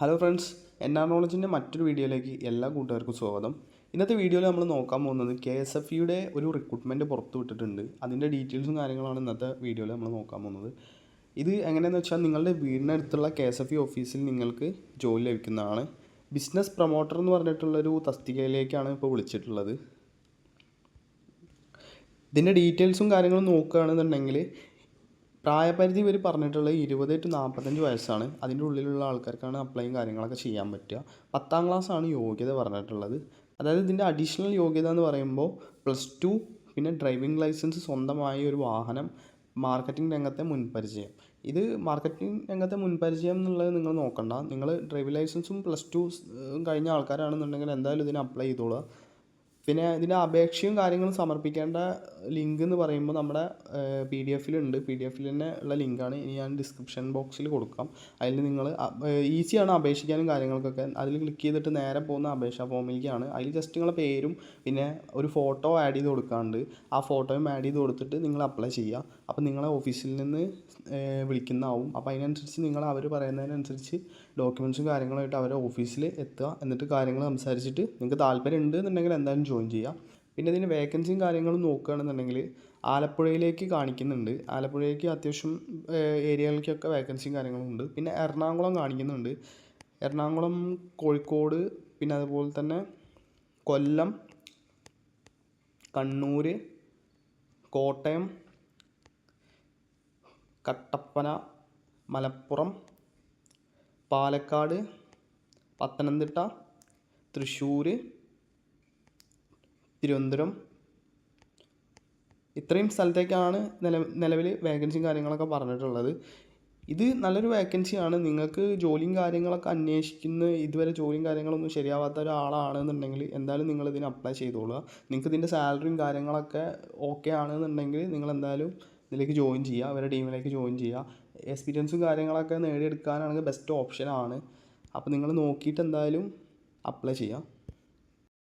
Hello friends N R നോളജിന്റെ മറ്റൊരു വീഡിയോയിലേക്ക് എല്ലാ കൂട്ടുകാർക്കും സ്വാഗതം. ഇന്നത്തെ വീഡിയോയിൽ നമ്മൾ നോക്കാൻ പോകുന്നത് കെ എസ് എഫ് ഇയുടെ ഒരു റിക്രൂട്ട്മെന്റ് പുറത്ത് വിട്ടിട്ടുണ്ട്. അതിന്റെ ഡീറ്റെയിൽസും കാര്യങ്ങളാണ് ഇന്നത്തെ വീഡിയോയിൽ നമ്മൾ നോക്കാൻ പോകുന്നത്. ഇത് എങ്ങനെയാണെന്ന് വെച്ചാൽ നിങ്ങളുടെ വീടിനടുത്തുള്ള കെ എസ് എഫ് ഇ ഓഫീസിൽ നിങ്ങൾക്ക് ജോലി ലഭിക്കുന്നതാണ്. ബിസിനസ് പ്രൊമോട്ടർ എന്ന് പറഞ്ഞിട്ടുള്ളൊരു തസ്തികയിലേക്കാണ് ഇപ്പോൾ വിളിച്ചിട്ടുള്ളത്. ഇതിന്റെ ഡീറ്റെയിൽസും കാര്യങ്ങളും നോക്കുകയാണെന്നുണ്ടെങ്കിൽ പ്രായപരിധി ഇവർ പറഞ്ഞിട്ടുള്ളത് ഇരുപത് ടു നാൽപ്പത്തഞ്ച് വയസ്സാണ്. അതിന്റെ ഉള്ളിലുള്ള ആൾക്കാർക്കാണ് അപ്ലൈയും കാര്യങ്ങളൊക്കെ ചെയ്യാൻ പറ്റുക. പത്താം ക്ലാസ്സാണ് യോഗ്യത പറഞ്ഞിട്ടുള്ളത്. അതായത് ഇതിന്റെ അഡീഷണൽ യോഗ്യത എന്ന് പറയുമ്പോൾ പ്ലസ് ടു പിന്നെ ഡ്രൈവിംഗ് ലൈസൻസ് സ്വന്തമായ ഒരു വാഹനം മാർക്കറ്റിംഗ് രംഗത്തെ മുൻപരിചയം. ഇത് മാർക്കറ്റിംഗ് രംഗത്തെ മുൻപരിചയം എന്നുള്ളത് നിങ്ങൾ നോക്കണ്ട. നിങ്ങൾ ഡ്രൈവിംഗ് ലൈസൻസും പ്ലസ് ടു കഴിഞ്ഞ ആൾക്കാരാണെന്നുണ്ടെങ്കിൽ എന്തായാലും ഇതിന് അപ്ലൈ ചെയ്തോളുക. പിന്നെ ഇതിന്റെ അപേക്ഷയും കാര്യങ്ങളും സമർപ്പിക്കേണ്ട ലിങ്ക് എന്ന് പറയുമ്പോൾ നമ്മുടെ പി ഡി എഫിലുണ്ട് പി ഡി എഫിൽ തന്നെ ഉള്ള ലിങ്കാണ് ഇനി ഞാൻ ഡിസ്ക്രിപ്ഷൻ ബോക്സിൽ കൊടുക്കാം. അതിൽ നിങ്ങൾ ഈസിയാണ് അപേക്ഷിക്കാനും കാര്യങ്ങൾക്കൊക്കെ. അതിൽ ക്ലിക്ക് ചെയ്തിട്ട് നേരെ പോകുന്ന അപേക്ഷാ ഫോമിലേക്കാണ് അതിൽ ജസ്റ്റ് നിങ്ങളുടെ പേരും പിന്നെ ഒരു ഫോട്ടോ ആഡ് ചെയ്ത് കൊടുക്കാണ്ട്. ആ ഫോട്ടോയും ആഡ് ചെയ്ത് കൊടുത്തിട്ട് നിങ്ങൾ അപ്ലൈ ചെയ്യുക അപ്പോൾ നിങ്ങളെ ഓഫീസിൽ നിന്ന് വിളിക്കുന്നതാവും. അപ്പോൾ അതിനനുസരിച്ച് നിങ്ങൾ അവർ പറയുന്നതിനനുസരിച്ച് ഡോക്യുമെൻസും കാര്യങ്ങളുമായിട്ട് അവരെ ഓഫീസിൽ എത്തുക. എന്നിട്ട് കാര്യങ്ങൾ സംസാരിച്ചിട്ട് നിങ്ങൾക്ക് താല്പര്യം ഉണ്ട് എന്നുണ്ടെങ്കിൽ എന്തായാലും ജോയിൻ ചെയ്യുക. പിന്നെ ഇതിന് വേക്കൻസിയും കാര്യങ്ങളും നോക്കുകയാണെന്നുണ്ടെങ്കിൽ ആലപ്പുഴയിലേക്ക് കാണിക്കുന്നുണ്ട്. ആലപ്പുഴയിലേക്ക് അത്യാവശ്യം ഏരിയകളിലേക്കൊക്കെ വേക്കൻസിയും കാര്യങ്ങളും ഉണ്ട്. പിന്നെ എറണാകുളം കാണിക്കുന്നുണ്ട്. എറണാകുളം കോഴിക്കോട് പിന്നെ അതുപോലെ തന്നെ കൊല്ലം കണ്ണൂർ കോട്ടയം കട്ടപ്പന മലപ്പുറം പാലക്കാട് പത്തനംതിട്ട തൃശ്ശൂർ തിരുവനന്തപുരം. ഇത്രയും സ്ഥലത്തേക്കാണ് നില നിലവിൽ വേക്കൻസിയും കാര്യങ്ങളൊക്കെ പറഞ്ഞിട്ടുള്ളത്. ഇത് നല്ലൊരു വേക്കൻസിയാണ് നിങ്ങൾക്ക് ജോലിയും കാര്യങ്ങളൊക്കെ അന്വേഷിക്കുന്ന ഇതുവരെ ജോലിയും കാര്യങ്ങളൊന്നും ശരിയാവാത്ത ഒരാളാണെന്നുണ്ടെങ്കിൽ എന്തായാലും നിങ്ങൾ ഇതിന് അപ്ലൈ ചെയ്തോളുക. നിങ്ങൾക്ക് ഇതിന്റെ സാലറിയും കാര്യങ്ങളൊക്കെ ഓക്കെ ആണെന്നുണ്ടെങ്കിൽ നിങ്ങൾ എന്തായാലും ഇതിലേക്ക് ജോയിൻ ചെയ്യുക. അവരുടെ ടീമിലേക്ക് ജോയിൻ ചെയ്യുക. എക്സ്പീരിയൻസും കാര്യങ്ങളൊക്കെ നേടിയെടുക്കാനാണെങ്കിൽ ബെസ്റ്റ് ഓപ്ഷനാണ് അപ്പോൾ നിങ്ങൾ നോക്കിയിട്ട് എന്തായാലും അപ്ലൈ ചെയ്യുക.